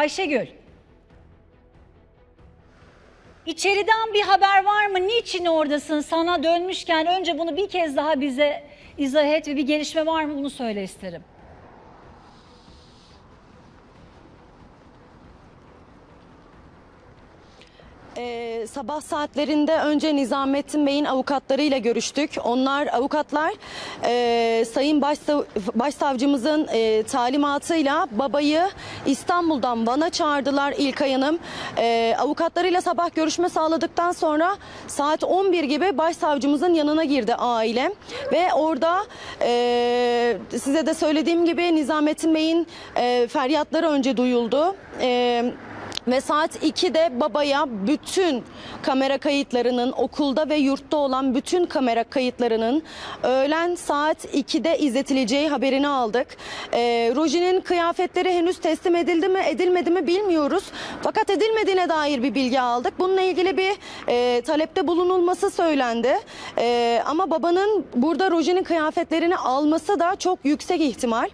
Ayşegül. İçeriden bir haber var mı? Niçin oradasın? Sana dönmüşken önce bunu bir kez daha bize izah et ve bir gelişme var mı bunu söyle isterim. Ee, sabah saatlerinde önce Nizamettin Bey'in avukatlarıyla görüştük. Onlar avukatlar e, Sayın Başsav- Başsavcımızın e, talimatıyla babayı İstanbul'dan Van'a çağırdılar İlkay Hanım. E, avukatlarıyla sabah görüşme sağladıktan sonra saat 11 gibi başsavcımızın yanına girdi aile. Ve orada e, size de söylediğim gibi Nizamettin Bey'in e, feryatları önce duyuldu. E, ve saat 2'de babaya bütün kamera kayıtlarının okulda ve yurtta olan bütün kamera kayıtlarının öğlen saat 2'de izletileceği haberini aldık. Ee, Roji'nin kıyafetleri henüz teslim edildi mi edilmedi mi bilmiyoruz. Fakat edilmediğine dair bir bilgi aldık. Bununla ilgili bir e, talepte bulunulması söylendi. E, ama babanın burada Roji'nin kıyafetlerini alması da çok yüksek ihtimal.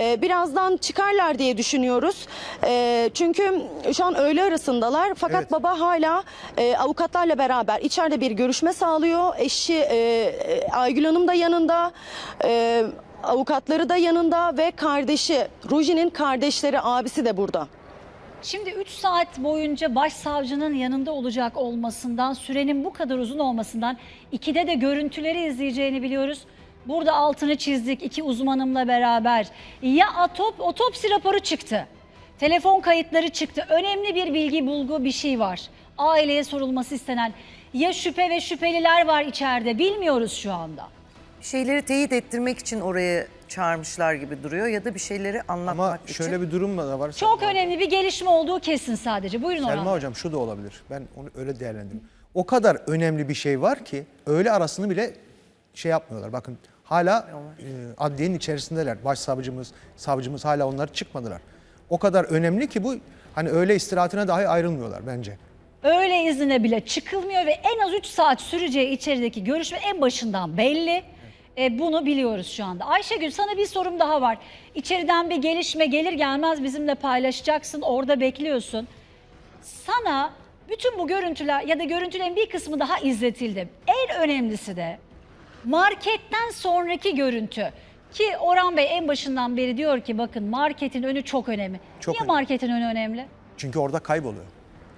E, birazdan çıkarlar diye düşünüyoruz. E, çünkü şu an öğle arasındalar. Fakat Evet. baba hala e, avukatlarla beraber içeride bir görüşme sağlıyor. Eşi e, e, Aygül Hanım da yanında. E, avukatları da yanında ve kardeşi Roji'nin kardeşleri abisi de burada. Şimdi 3 saat boyunca başsavcının yanında olacak olmasından, sürenin bu kadar uzun olmasından, ikide de görüntüleri izleyeceğini biliyoruz. Burada altını çizdik iki uzmanımla beraber. Ya atop, otopsi raporu çıktı. Telefon kayıtları çıktı. Önemli bir bilgi, bulgu bir şey var. Aileye sorulması istenen. Ya şüphe ve şüpheliler var içeride bilmiyoruz şu anda. Bir şeyleri teyit ettirmek için oraya çağırmışlar gibi duruyor ya da bir şeyleri anlatmak Ama için. şöyle bir durum da var. Çok Selma, önemli bir gelişme olduğu kesin sadece. Buyurun Orhan. Selma hocam şu da olabilir. Ben onu öyle değerlendiriyorum. O kadar önemli bir şey var ki öğle arasını bile şey yapmıyorlar. Bakın hala e, adliyenin içerisindeler. Başsavcımız, savcımız hala onlar çıkmadılar. O kadar önemli ki bu hani öğle istirahatine dahi ayrılmıyorlar bence. Öğle iznine bile çıkılmıyor ve en az 3 saat süreceği içerideki görüşme en başından belli. E, bunu biliyoruz şu anda. Ayşegül sana bir sorum daha var. İçeriden bir gelişme gelir gelmez bizimle paylaşacaksın. Orada bekliyorsun. Sana bütün bu görüntüler ya da görüntülerin bir kısmı daha izletildi. En önemlisi de marketten sonraki görüntü. Ki Orhan Bey en başından beri diyor ki bakın marketin önü çok önemli. Çok Niye önemli. marketin önü önemli? Çünkü orada kayboluyor.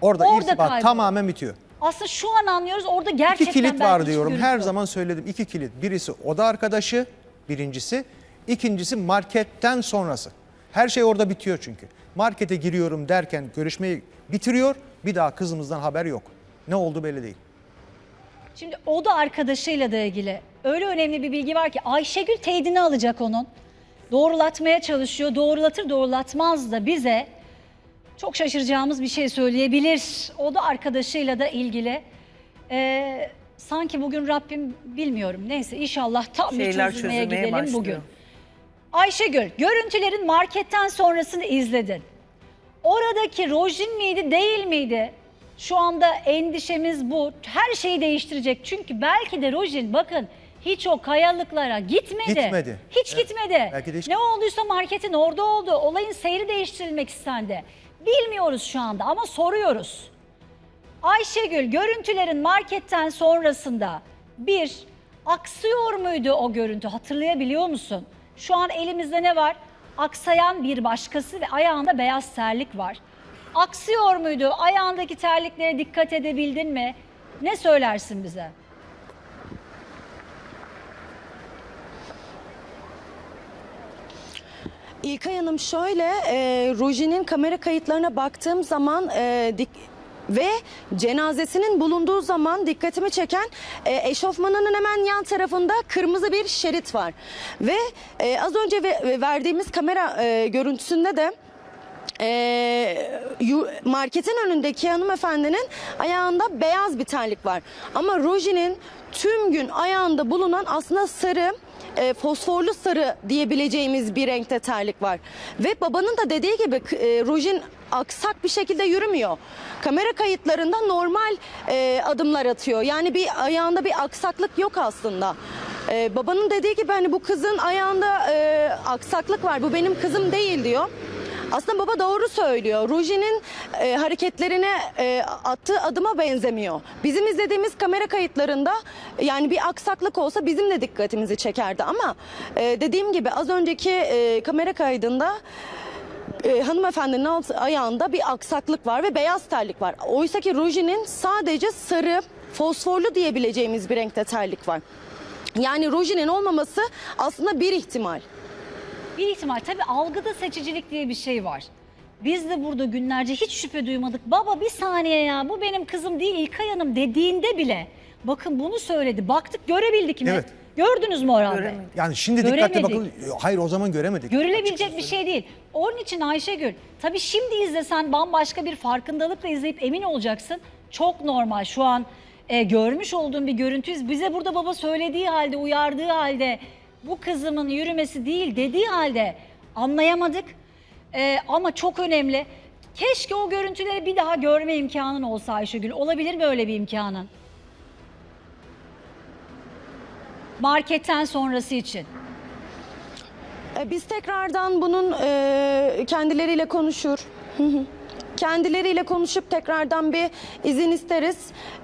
Orada, Orada irtibat kayboluyor. tamamen bitiyor. Aslında şu an anlıyoruz orada gerçekten İki kilit belki var hiç diyorum. görüntü Her yok. zaman söyledim. iki kilit. Birisi oda arkadaşı, birincisi. İkincisi marketten sonrası. Her şey orada bitiyor çünkü. Markete giriyorum derken görüşmeyi bitiriyor. Bir daha kızımızdan haber yok. Ne oldu belli değil. Şimdi oda arkadaşıyla da ilgili öyle önemli bir bilgi var ki Ayşegül teyidini alacak onun. Doğrulatmaya çalışıyor. Doğrulatır doğrulatmaz da bize çok şaşıracağımız bir şey söyleyebilir. Oda arkadaşıyla da ilgili. Ee, sanki bugün Rabbim bilmiyorum. Neyse inşallah tam bir Şeyler çözülmeye çözülmeye gidelim başlıyor. bugün. Ayşegül, görüntülerin marketten sonrasını izledin. Oradaki rojin miydi, değil miydi? Şu anda endişemiz bu. Her şeyi değiştirecek. Çünkü belki de rojin bakın hiç o kayalıklara gitmedi. Gitmedi. Hiç Evet. gitmedi. Belki de hiç- Ne olduysa marketin orada oldu. Olayın seyri değiştirilmek istendi. Bilmiyoruz şu anda ama soruyoruz. Ayşegül görüntülerin marketten sonrasında bir aksıyor muydu o görüntü hatırlayabiliyor musun? Şu an elimizde ne var? Aksayan bir başkası ve ayağında beyaz terlik var. Aksıyor muydu? Ayağındaki terliklere dikkat edebildin mi? Ne söylersin bize? İlkay Hanım şöyle, e, Roji'nin kamera kayıtlarına baktığım zaman e, dik- ve cenazesinin bulunduğu zaman dikkatimi çeken e, eşofmanının hemen yan tarafında kırmızı bir şerit var. Ve e, az önce ve- verdiğimiz kamera e, görüntüsünde de e, marketin önündeki hanımefendinin ayağında beyaz bir terlik var. Ama Roji'nin tüm gün ayağında bulunan aslında sarı e, fosforlu sarı diyebileceğimiz bir renkte terlik var. Ve babanın da dediği gibi e, Rojin aksak bir şekilde yürümüyor. Kamera kayıtlarında normal e, adımlar atıyor. Yani bir ayağında bir aksaklık yok aslında. E, babanın dediği gibi hani bu kızın ayağında e, aksaklık var. Bu benim kızım değil diyor. Aslında baba doğru söylüyor. Ruji'nin e, hareketlerine e, attığı adıma benzemiyor. Bizim izlediğimiz kamera kayıtlarında yani bir aksaklık olsa bizim de dikkatimizi çekerdi ama e, dediğim gibi az önceki e, kamera kaydında e, hanımefendinin alt ayağında bir aksaklık var ve beyaz terlik var. Oysa ki Ruji'nin sadece sarı, fosforlu diyebileceğimiz bir renkte terlik var. Yani Ruji'nin olmaması aslında bir ihtimal. Bir ihtimal tabii algıda seçicilik diye bir şey var. Biz de burada günlerce hiç şüphe duymadık. Baba bir saniye ya bu benim kızım değil İlkay Hanım dediğinde bile bakın bunu söyledi. Baktık görebildik mi? Evet. Gördünüz mü Orhan Bey? Yani şimdi dikkatli Göremedik. bakın. Hayır o zaman göremedik. Görülebilecek bir şey değil. Onun için Ayşegül tabii şimdi izlesen bambaşka bir farkındalıkla izleyip emin olacaksın. Çok normal şu an e, görmüş olduğum bir görüntüyüz. Bize burada baba söylediği halde, uyardığı halde bu kızımın yürümesi değil dediği halde anlayamadık. E, ama çok önemli. Keşke o görüntüleri bir daha görme imkanın olsa Ayşegül. Olabilir mi öyle bir imkanın? Marketten sonrası için. E, Biz tekrardan bunun e, kendileriyle konuşur. Kendileriyle konuşup tekrardan bir izin isteriz.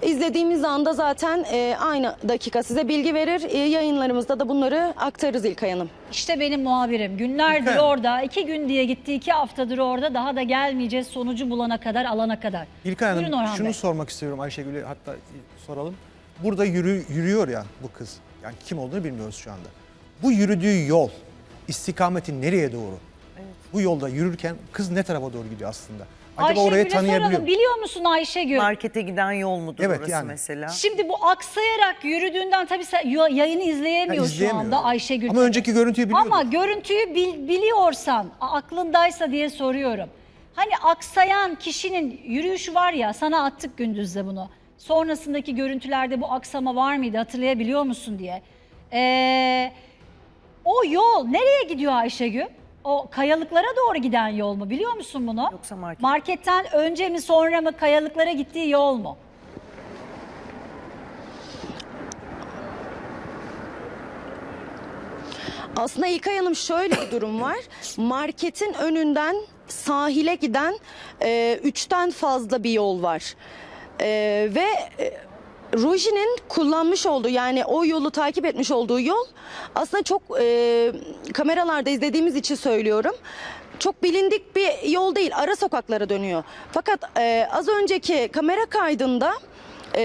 İzlediğimiz anda zaten e, aynı dakika size bilgi verir. E, yayınlarımızda da bunları aktarırız İlkay Hanım. İşte benim muhabirim. Günlerdir İlkay. orada. iki gün diye gitti. iki haftadır orada. Daha da gelmeyeceğiz sonucu bulana kadar, alana kadar. İlkay Hanım Buyurun Orhan şunu Bey. sormak istiyorum Ayşegül'e hatta soralım. Burada yürü, yürüyor ya bu kız. Yani kim olduğunu bilmiyoruz şu anda. Bu yürüdüğü yol istikameti nereye doğru? Bu yolda yürürken kız ne tarafa doğru gidiyor aslında? Acaba orayı Ayşegül'e tanıyabiliyor soralım. Biliyor musun Ayşegül? Markete giden yol mudur Evet, orası yani. mesela? Şimdi bu aksayarak yürüdüğünden tabii sen yo- yayını izleyemiyor Ha, şu izleyemiyor. anda Ayşegül. Ama önceki görüntüyü biliyordu. Ama görüntüyü bil- biliyorsan, a- aklındaysa diye soruyorum. Hani aksayan kişinin yürüyüşü var ya, sana attık gündüzde bunu. Sonrasındaki görüntülerde bu aksama var mıydı hatırlayabiliyor musun diye. Ee, o yol nereye gidiyor Ayşegül? O kayalıklara doğru giden yol mu biliyor musun bunu? Yoksa market- Marketten önce mi sonra mı kayalıklara gittiği yol mu? Aslında İlkay Hanım şöyle bir durum var. Marketin önünden sahile giden e, üçten fazla bir yol var. E, ve e, Roji'nin kullanmış olduğu yani o yolu takip etmiş olduğu yol aslında çok e, kameralarda izlediğimiz için söylüyorum. Çok bilindik bir yol değil. Ara sokaklara dönüyor. Fakat e, az önceki kamera kaydında e,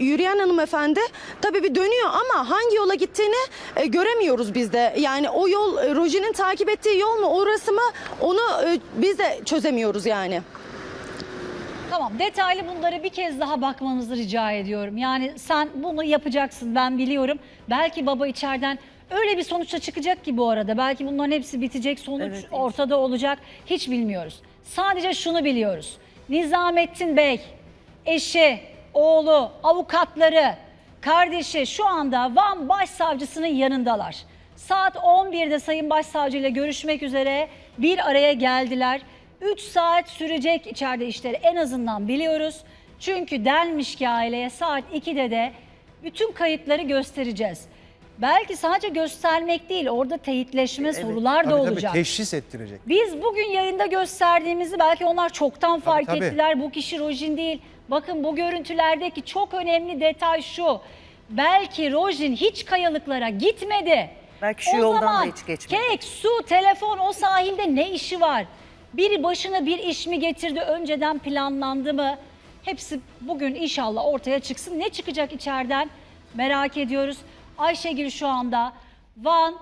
yürüyen hanımefendi tabii bir dönüyor ama hangi yola gittiğini e, göremiyoruz biz de. Yani o yol e, Roji'nin takip ettiği yol mu orası mı onu e, biz de çözemiyoruz yani. Tamam detaylı bunları bir kez daha bakmanızı rica ediyorum. Yani sen bunu yapacaksın ben biliyorum. Belki baba içeriden öyle bir sonuçta çıkacak ki bu arada. Belki bunların hepsi bitecek sonuç Evet, ortada olacak. Hiç bilmiyoruz. Sadece şunu biliyoruz. Nizamettin Bey, eşi, oğlu, avukatları, kardeşi şu anda Van Başsavcısının yanındalar. Saat 11'de Sayın Başsavcı ile görüşmek üzere bir araya geldiler. 3 saat sürecek içeride işleri en azından biliyoruz. Çünkü denmiş ki aileye saat 2'de de bütün kayıtları göstereceğiz. Belki sadece göstermek değil orada teyitleşme sorular da Tabii tabii, olacak. teşhis ettirecek. Biz bugün yayında gösterdiğimizi belki onlar çoktan fark tabii. ettiler. Bu kişi Rojin değil. Bakın bu görüntülerdeki çok önemli detay şu. Belki Rojin hiç kayalıklara gitmedi. Belki şu o yoldan da hiç geçmedi. Kek, su, telefon o sahilde ne işi var? Biri başına bir iş mi getirdi önceden planlandı mı? Hepsi bugün inşallah ortaya çıksın. Ne çıkacak içeriden merak ediyoruz. Ayşegül şu anda Van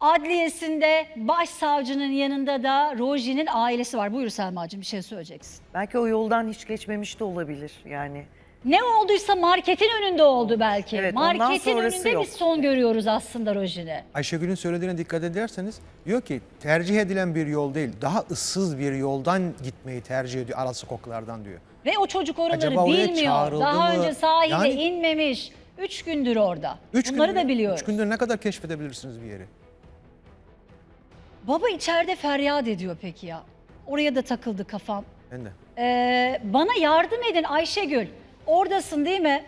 Adliyesinde başsavcının yanında da Roji'nin ailesi var. Buyur Selma'cığım bir şey söyleyeceksin. Belki o yoldan hiç geçmemiş de olabilir yani. Ne olduysa marketin önünde oldu belki. Evet, ondan marketin sonrası önünde yok. biz son görüyoruz aslında Roji'ni. Ayşegül'ün söylediğine dikkat ederseniz diyor ki tercih edilen bir yol değil daha ıssız bir yoldan gitmeyi tercih ediyor ara sokaklardan diyor. Ve o çocuk oraları Acaba oraya bilmiyor. çağrıldı Daha mı? önce sahile Yani- inmemiş. Üç gündür orada. Üç Bunları gündür- da biliyoruz. Üç gündür ne kadar keşfedebilirsiniz bir yeri? Baba içeride feryat ediyor peki ya. Oraya da takıldı kafam. Ben de. Ee, bana yardım edin Ayşegül. Oradasın değil mi?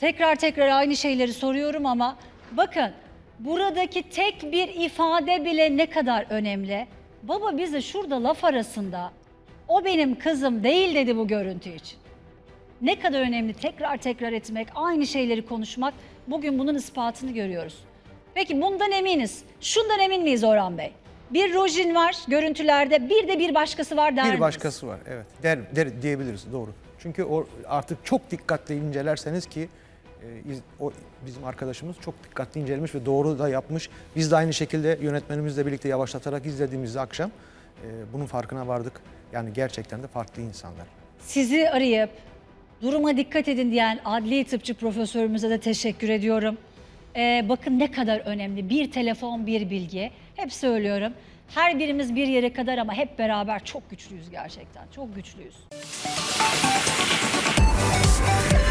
Tekrar tekrar aynı şeyleri soruyorum ama bakın buradaki tek bir ifade bile ne kadar önemli. Baba bize şurada laf arasında o benim kızım değil dedi bu görüntü için. Ne kadar önemli tekrar tekrar etmek, aynı şeyleri konuşmak. Bugün bunun ispatını görüyoruz. Peki bundan eminiz. Şundan emin miyiz Orhan Bey? Bir rojin var görüntülerde, bir de bir başkası var der Bir başkası var evet der, der diyebiliriz doğru. Çünkü o artık çok dikkatli incelerseniz ki e, o bizim arkadaşımız çok dikkatli incelemiş ve doğru da yapmış. Biz de aynı şekilde yönetmenimizle birlikte yavaşlatarak izlediğimizde akşam e, bunun farkına vardık. Yani gerçekten de farklı insanlar. Sizi arayıp duruma dikkat edin diyen adli tıpçı profesörümüze de teşekkür ediyorum. Ee, bakın ne kadar önemli. Bir telefon, bir bilgi. Hep söylüyorum. Her birimiz bir yere kadar ama hep beraber çok güçlüyüz gerçekten. Çok güçlüyüz. よし!